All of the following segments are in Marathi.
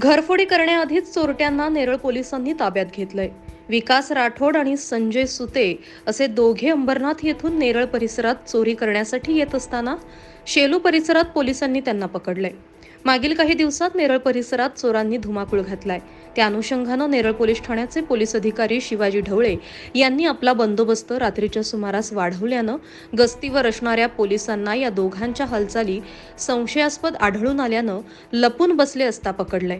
घरफोडी करण्याआधीच चोरट्यांना नेरळ पोलिसांनी ताब्यात घेतलंय. विकास राठोड आणि संजय सुते असे दोघे अंबरनाथ येथून नेरळ परिसरात चोरी करण्यासाठी येत असताना शेलू परिसरात पोलिसांनी त्यांना पकडलंय. मागील काही दिवसात नेरळ परिसरात चोरांनी धुमाकूळ घातलाय. त्या अनुषंगानं नेरळ पोलीस ठाण्याचे पोलीस अधिकारी शिवाजी ढवळे यांनी आपला बंदोबस्त रात्रीच्या सुमारास वाढवल्यानं गस्तीवर असणाऱ्या पोलिसांना या दोघांच्या हालचाली संशयास्पद आढळून आल्यानं लपून बसले असता पकडलंय.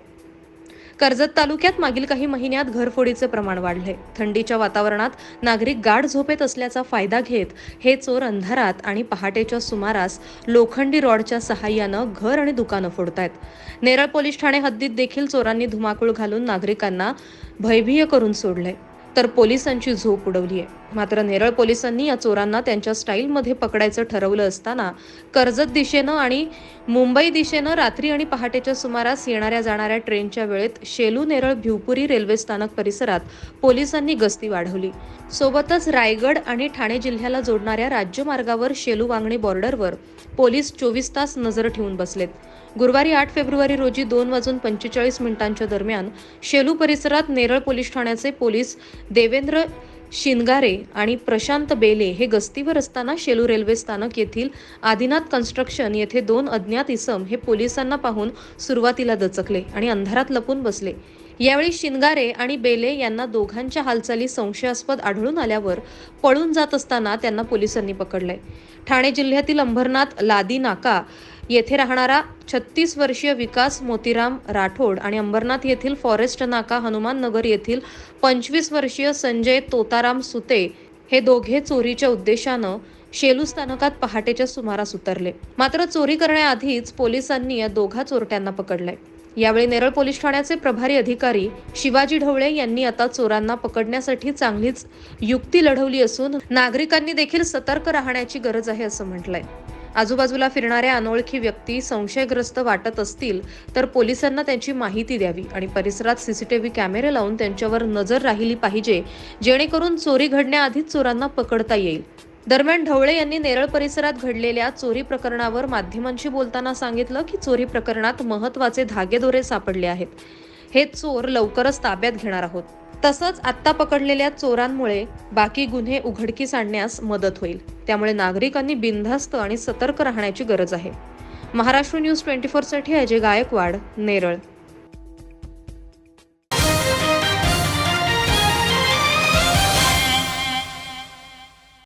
कर्जत तालुक्यात मागील काही महिन्यात घरफोडीचे प्रमाण वाढले. थंडीच्या वातावरणात नागरिक गाढ झोपेत असल्याचा फायदा घेत हे चोर अंधारात आणि पहाटेच्या सुमारास लोखंडी रॉडच्या सहाय्यानं घर आणि दुकानं फोडतायत. नेरळ पोलीस ठाणे हद्दीत देखील चोरांनी धुमाकूळ घालून नागरिकांना भयभीय करून सोडले. तर पोलिसांची झोप उडवली आहे मात्र नेरळ पोलिसांनी या चोरांना त्यांच्या स्टाईलमध्ये पकडायचं ठरवलं असताना कर्जत दिशेनं आणि मुंबई दिशेनं रात्री आणि पहाटेच्या सुमारास येणाऱ्या जाणाऱ्या ट्रेनच्या वेळेत शेलू नेरळ भिवपुरी रेल्वे स्थानक परिसरात पोलिसांनी गस्ती वाढवली. सोबतच रायगड आणि ठाणे जिल्ह्याला जोडणाऱ्या राज्यमार्गावर शेलू वांगणी बॉर्डरवर पोलीस चोवीस तास नजर ठेवून बसलेत. गुरुवारी आठ फेब्रुवारी रोजी दोन वाजून पंचेचाळीस मिनिटांच्या दरम्यान शेलू परिसरात नेरळ पोलीस ठाण्याचे पोलीस देवेंद्र शिनगारे आणि प्रशांत बेले हे गस्तीवर असताना शेलू रेल्वे स्थानक येथील आदिनाथ कन्स्ट्रक्शन येथे दोन अज्ञात इसम हे पोलिसांना पाहून सुरुवातीला दचकले आणि अंधारात लपून बसले. यावेळी शिनगारे आणि बेले यांना दोघांच्या हालचाली संशयास्पद आढळून आल्यावर पळून जात असताना त्यांना पोलिसांनी पकडले ठाणे जिल्ह्यातील अंबरनाथ लादी नाका येथे राहणारा छत्तीस वर्षीय विकास मोतीराम राठोड आणि अंबरनाथ येथील फॉरेस्ट नाका हनुमान नगर येथील पंचवीस वर्षीय संजय तोताराम सुते हे दोघे चोरीच्या उद्देशानं शेलू स्थानकात पहाटेच्या सुमारास उतरले. मात्र चोरी करण्याआधीच पोलिसांनी या दोघा चोरट्यांना पकडले यावेळी नेरळ पोलीस ठाण्याचे प्रभारी अधिकारी शिवाजी ढवळे यांनी आता चोरांना पकडण्यासाठी चांगलीच युक्ती लढवली असून नागरिकांनी देखील सतर्क राहण्याची गरज आहे असं म्हटलंय. आजूबाजूला फिरणाऱ्या अनोळखी व्यक्ती संशयग्रस्त वाटत असतील तर पोलिसांना त्यांची माहिती द्यावी आणि परिसरात सीसीटीव्ही कॅमेरे लावून त्यांच्यावर नजर राहिली पाहिजे जेणेकरून चोरी घडण्याआधीच चोरांना पकडता येईल. दरम्यान ढवळे यांनी नेरळ परिसरात घडलेल्या चोरी प्रकरणावर माध्यमांशी बोलताना सांगितलं की चोरी प्रकरणात महत्त्वाचे धागेदोरे सापडले आहेत. हे चोर लवकरच ताब्यात घेणार आहोत. तसंच आत्ता पकडलेल्या चोरांमुळे बाकी गुन्हे उघडकीस आणण्यास मदत होईल. त्यामुळे नागरिकांनी बिनधास्त आणि सतर्क राहण्याची गरज आहे. महाराष्ट्र न्यूज ट्वेंटी फोरसाठी अजय गायकवाड नेरळ.